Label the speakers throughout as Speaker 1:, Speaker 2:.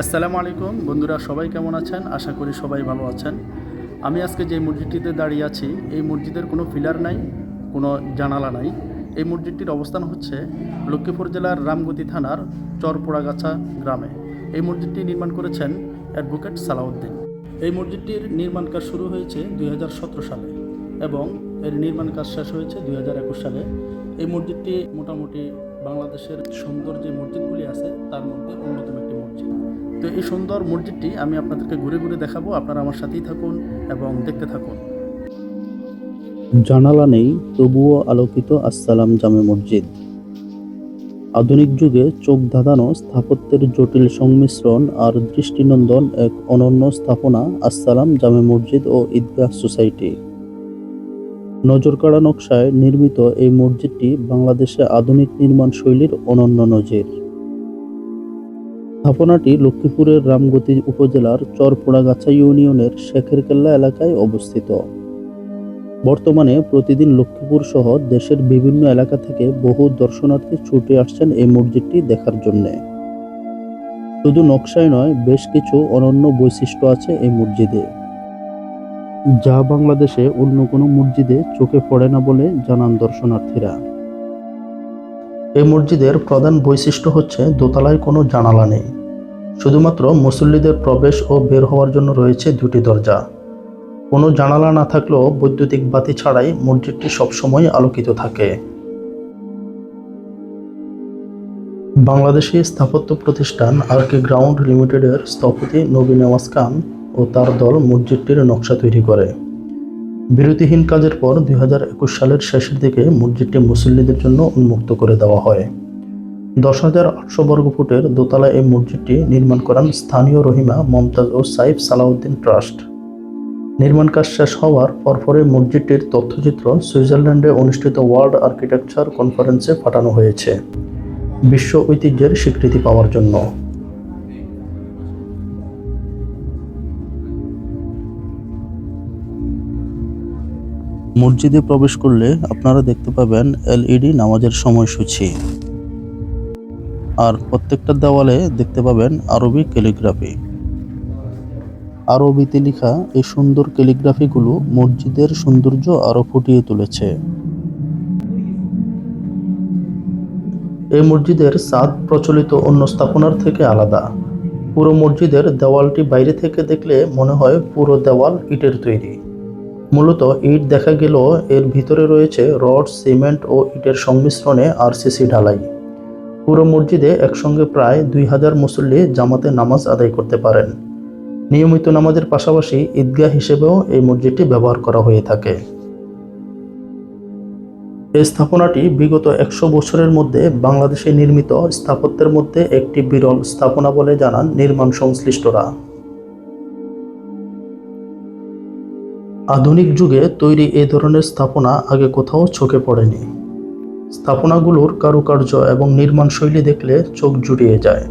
Speaker 1: আসসালামু আলাইকুম। বন্ধুরা, সবাই কেমন আছেন? আশা করি সবাই ভালো আছেন। আমি আজকে যে মসজিদটিতে দাঁড়িয়ে আছি, এই মসজিদের কোনো পিলার নাই, কোনো জানালা নাই। এই মসজিদটির অবস্থান হচ্ছে লক্ষ্মীপুর জেলার রামগতি থানার চরপোড়াগাছা গ্রামে। এই মসজিদটি নির্মাণ করেছেন অ্যাডভোকেট সালাউদ্দিন। এই মসজিদটির নির্মাণ কাজ শুরু হয়েছে দুই হাজার সতেরো সালে এবং এর নির্মাণ কাজ শেষ হয়েছে দুই হাজার একুশ সালে। এই মসজিদটি মোটামুটি বাংলাদেশের সুন্দর যে মসজিদগুলি আছে, তার মধ্যে অন্যতম একটি মসজিদ। তো এই সুন্দর মসজিদটি আমি আপনাদেরকে ঘুরে ঘুরে দেখাবো। আপনারা আমার সাথেই থাকুন এবং দেখতে থাকুন।
Speaker 2: জানালা নেই, তবুও আলোকিত আসসালাম জামে মসজিদ। আধুনিক যুগে চোখ ধাঁধানো স্থাপত্যের জটিল সংমিশ্রণ আর দৃষ্টিনন্দন এক অনন্য স্থাপনা আসসালাম জামে মসজিদ ও ঈদগাহ সোসাইটি। নজরকাড়া নকশায় নির্মিত এই মসজিদটি বাংলাদেশে আধুনিক নির্মাণ শৈলীর অনন্য নজির। স্থাপনাটি লক্ষ্মীপুরের রামগতি উপজেলার চরপোড়াগাছা ইউনিয়নের শেখের কেল্লা এলাকায় অবস্থিত। বর্তমানে প্রতিদিন লক্ষ্মীপুর সহ দেশের বিভিন্ন এলাকা থেকে বহু দর্শনার্থী ছুটে আসছেন এই মসজিদটি দেখার জন্য। শুধু নকশায় নয়, বেশ কিছু অনন্য বৈশিষ্ট্য আছে এই মসজিদে। যা বাংলাদেশে অন্য কোনো মসজিদে চোখে পড়ে না বলে জানান দর্শনার্থীরা। এই মসজিদের প্রধান বৈশিষ্ট্য হচ্ছে দোতলায় কোনো জানালা নেই। শুধুমাত্র মুসল্লিদের প্রবেশ ও বের হওয়ার জন্য রয়েছে দুটি দরজা। কোনো জানালা না থাকলেও বৈদ্যুতিক বাতি ছাড়াই মসজিদটি সবসময় আলোকিত থাকে। বাংলাদেশি স্থাপত্য প্রতিষ্ঠান আর কে গ্রাউন্ড লিমিটেডের স্থপতি নবী নেওয়াজ খান ও তার দল মসজিদটির নকশা তৈরি করে। বিরতিহীন কাজের পর দুই হাজার একুশ সালের শেষের দিকে মসজিদটি মুসল্লিদের জন্য উন্মুক্ত করে দেওয়া হয়। দশ হাজার আটশো বর্গ ফুটের দোতলা এই মসজিদটি নির্মাণ করান স্থানীয় রহিমা মমতাজ ও সাইফ সালাউদ্দিন ট্রাস্ট। নির্মাণ কাজ শেষ হওয়ার পরপরই মসজিদটির তথ্যচিত্র সুইজারল্যান্ডে অনুষ্ঠিত ওয়ার্ল্ড আর্কিটেকচার কনফারেন্সে পাঠানো হয়েছে। বিশ্ব ঐতিহ্যের স্বীকৃতি পাওয়ার জন্য। মসজিদে প্রবেশ করলে আপনারা দেখতে পাবেন এলইডি নামাজের সময়সূচি। আর প্রত্যেকটা দেওয়ালে দেখতে পাবেন আরবি ক্যালিগ্রাফি। আরবিতে লেখা এই সুন্দর ক্যালিগ্রাফিগুলো মসজিদের সৌন্দর্য আরও ফুটিয়ে তুলেছে। এই মসজিদের সাদ প্রচলিত অন্য স্থাপনার থেকে আলাদা। পুরো মসজিদের দেওয়ালটি বাইরে থেকে দেখলে মনে হয় পুরো দেওয়াল ইটের তৈরি। মূলত ইট দেখা গেলেও এর ভিতরে রয়েছে রড, সিমেন্ট ও ইটের সংমিশ্রণে আরসিসি ঢালাই। পুরো মসজিদে একসঙ্গে প্রায় দুই হাজার মুসল্লি জামাতে নামাজ আদায় করতে পারেন। নিয়মিত নামাজের পাশাপাশি ঈদগাহ হিসেবেও এই মসজিদটি ব্যবহার করা হয়ে থাকে। এই স্থাপনাটি বিগত একশো বছরের মধ্যে বাংলাদেশে নির্মিত স্থাপত্যের মধ্যে একটি বিরল স্থাপনা বলে জানান নির্মাণ সংশ্লিষ্টরা। আধুনিক যুগে তৈরি এ ধরনের স্থাপনা আগে কোথাও চোখে পড়েনি। স্থাপনাগুলোর কারুকার্য এবং নির্মাণ শৈলী দেখলে চোখ জুড়িয়ে যায়।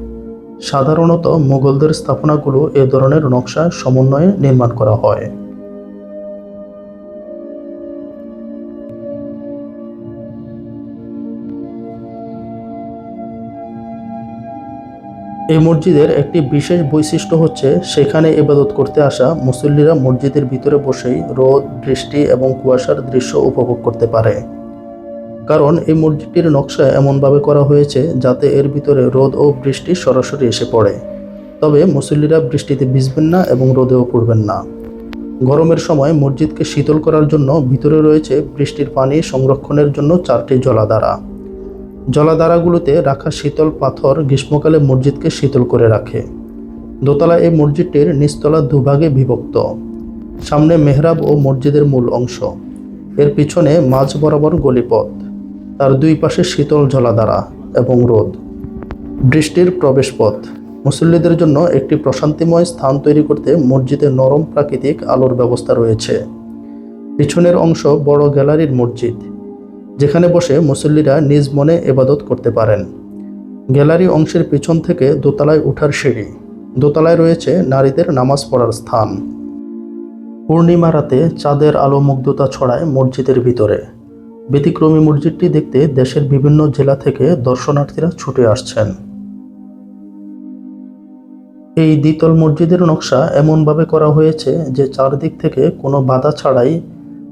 Speaker 2: সাধারণত মুঘলদের স্থাপনাগুলো এ ধরনের নকশা সমন্বয়ে নির্মাণ করা হয়। এই মসজিদের একটি বিশেষ বৈশিষ্ট্য হচ্ছে সেখানে ইবাদত করতে আসা মুসল্লিরা মসজিদের ভিতরে বসেই রোদ, বৃষ্টি এবং কুয়াশার দৃশ্য উপভোগ করতে পারে। কারণ এই মসজিদটির নকশা এমনভাবে করা হয়েছে যাতে এর ভিতরে রোদ ও বৃষ্টি সরাসরি এসে পড়ে। তবে মুসল্লিরা বৃষ্টিতে ভিজবেন না এবং রোদেও পড়বেন না। গরমের সময় মসজিদকে শীতল করার জন্য ভিতরে রয়েছে বৃষ্টির পানি সংরক্ষণের জন্য চারটি জলাধারা। জলাধারাগুলোতে রাখা শীতল পাথর গ্রীষ্মকালে মসজিদকে শীতল করে রাখে। দোতলা এই মসজিদটির নিচতলা দুভাগে বিভক্ত। সামনে মেহরাব ও মসজিদের মূল অংশ। এর পিছনে মাঝ বরাবর গলিপথ। তার দুই পাশে শীতল জলাধারা এবং রোদ। বৃষ্টির প্রবেশপথ। মুসল্লিদের জন্য একটি প্রশান্তিময় স্থান তৈরি করতে মসজিদে নরম প্রাকৃতিক আলোর ব্যবস্থা রয়েছে। পিছনের অংশ বড় গ্যালারির মসজিদ। যেখানে বসে মুসল্লিরা নিজ মনে এবাদত করতে পারেন। গ্যালারি অংশের পিছন থেকে দোতলায় ওঠার সিঁড়ি। দোতলায় রয়েছে নারীদের নামাজ পড়ার স্থান। পূর্ণিমা রাতে চাঁদের আলো মুগ্ধতা ছড়ায় মসজিদের ভিতরে। ব্যতিক্রমী মসজিদটি দেখতে দেশের বিভিন্ন জেলা থেকে দর্শনার্থীরা ছুটে আসছেন। এই দ্বিতল মসজিদের নকশা এমনভাবে করা হয়েছে যে চারদিক থেকে কোনো বাধা ছাড়াই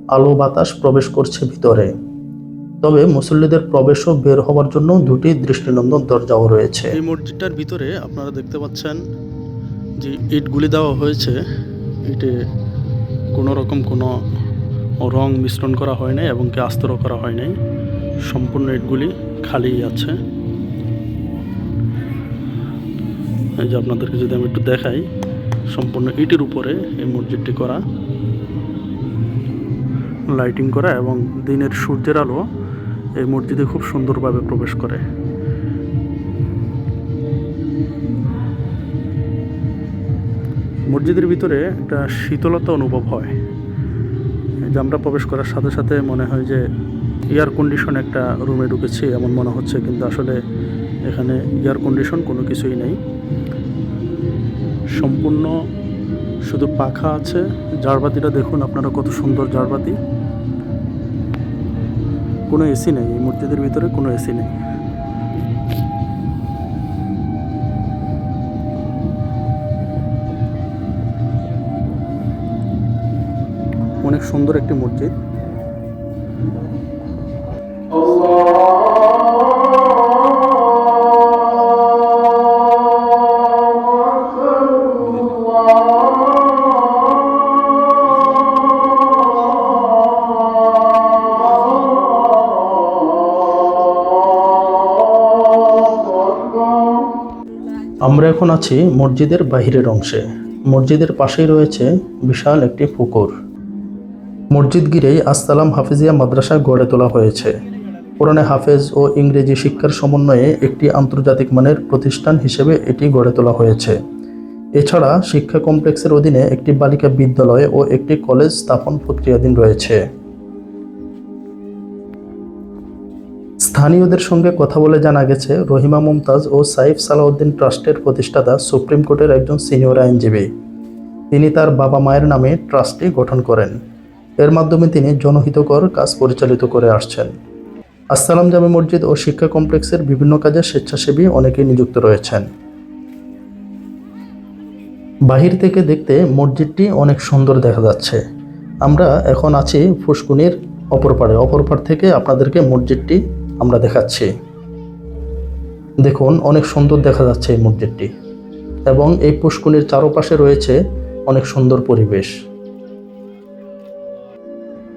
Speaker 2: আলো বাতাস প্রবেশ করছে ভিতরে। তবে মুসল্লিদের প্রবেশ ও বের হওয়ার জন্য দুটি দৃষ্টিনন্দন দরজাও রয়েছে।
Speaker 1: এই মসজিদটার ভিতরে আপনারা দেখতে পাচ্ছেন যে ইটগুলি দেওয়া হয়েছে। ইটে কোনো রকম কোনো রং মিশ্রণ করা হয় নাই এবং কি আস্তর করা হয় নাই। সম্পূর্ণ ইটগুলি খালিই আছে। এই যে আপনাদেরকে যদি আমি একটু দেখাই, সম্পূর্ণ ইটের উপরে এই মসজিদটি করা, লাইটিং করা এবং দিনের সূর্যের আলো এই মসজিদে খুব সুন্দরভাবে প্রবেশ করে। মসজিদের ভিতরে একটা শীতলতা অনুভব হয়, যে আমরা প্রবেশ করার সাথে সাথে মনে হয় যে এয়ার কন্ডিশন একটা রুমে ঢুকেছি এমন মনে হচ্ছে, কিন্তু আসলে এখানে এয়ার কন্ডিশন কোনো কিছুই নেই। সম্পূর্ণ শুধু পাখা আছে, জারবাতিটা দেখুন আপনারা কত সুন্দর জারবাতি। কোনো এসি নেই এই মূর্তিদের ভিতরে কোনো এসি নেই। অনেক সুন্দর একটি মসজিদ।
Speaker 2: আমরা এখন আছি মসজিদের বাহিরের অংশে। মসজিদের পাশেই রয়েছে বিশাল একটি পুকুর। মসজিদ ঘিরেই আসসালাম হাফিজিয়া মাদ্রাসা গড়ে তোলা হয়েছে। কোরআনে হাফেজ ও ইংরেজি শিক্ষার সমন্বয়ে একটি আন্তর্জাতিক মানের প্রতিষ্ঠান হিসেবে এটি গড়ে তোলা হয়েছে। এছাড়া শিক্ষা কমপ্লেক্সের অধীনে একটি বালিকা বিদ্যালয় ও একটি কলেজ স্থাপন প্রক্রিয়াধীন রয়েছে। স্থানীয়দের সঙ্গে কথা বলে জানা গেছে, রহিমা মুমতাজ ও সাইফ সালাউদ্দিন ট্রাস্টের প্রতিষ্ঠাতা সুপ্রিম কোর্টের একজন সিনিয়র আইনজীবী। তিনি তার বাবা মায়ের নামে ট্রাস্টটি গঠন করেন। এর মাধ্যমে তিনি জনহিতকর কাজ পরিচালিত করে আসছেন। আসসালাম জামে মসজিদ ও শিক্ষা কমপ্লেক্সের বিভিন্ন কাজে স্বেচ্ছাসেবী অনেকেই নিযুক্ত রয়েছেন। বাহির থেকে দেখতে মসজিদটি অনেক সুন্দর দেখা যাচ্ছে। আমরা এখন আছি ফুসকুনির অপর পাড়ে। অপর পাড় থেকে আপনাদেরকে মসজিদটি আমরা দেখাচ্ছি। দেখুন, অনেক সুন্দর দেখা যাচ্ছে এই মসজিদটি এবং এই পুষ্কুনির চারপাশে রয়েছে অনেক সুন্দর পরিবেশ।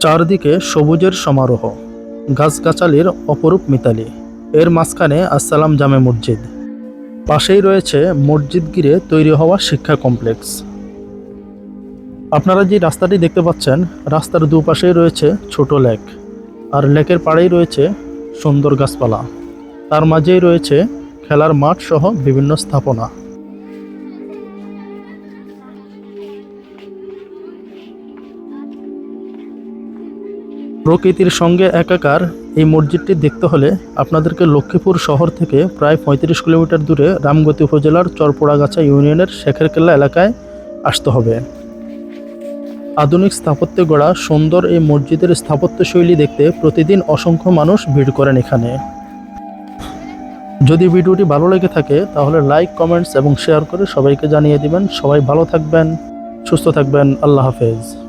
Speaker 2: চারদিকে সবুজের সমারোহ, গাছগাছালির অপরূপ মিতালি। এর মাঝখানে আসসালাম জামে মসজিদ। পাশেই রয়েছে মসজিদ গিরে তৈরি হওয়া শিক্ষা কমপ্লেক্স। আপনারা যে রাস্তাটি দেখতে পাচ্ছেন, রাস্তার দুপাশেই রয়েছে ছোট লেক। আর লেকের পাড়েই রয়েছে সুন্দর গাছপালা। তার মাঝেই রয়েছে খেলার মাঠ সহ বিভিন্ন স্থাপনা। প্রকৃতির সঙ্গে একাকার এই মসজিদটি দেখতে হলে আপনাদেরকে লক্ষ্মীপুর শহর থেকে প্রায় পঁয়ত্রিশ কিলোমিটার দূরে রামগতি উপজেলার চরপোড়াগাছা ইউনিয়নের শেখেরকেল্লা এলাকায় আসতে হবে। আধুনিক স্থাপত্যে গড়া সুন্দর এই মসজিদের স্থাপত্যশৈলী দেখতে প্রতিদিন অসংখ্য মানুষ ভিড় করেন এখানে। যদি ভিডিওটি ভালো লেগে থাকে, তাহলে লাইক, কমেন্টস এবং শেয়ার করে সবাইকে জানিয়ে দিবেন। সবাই ভালো থাকবেন, সুস্থ থাকবেন। আল্লাহ হাফেজ।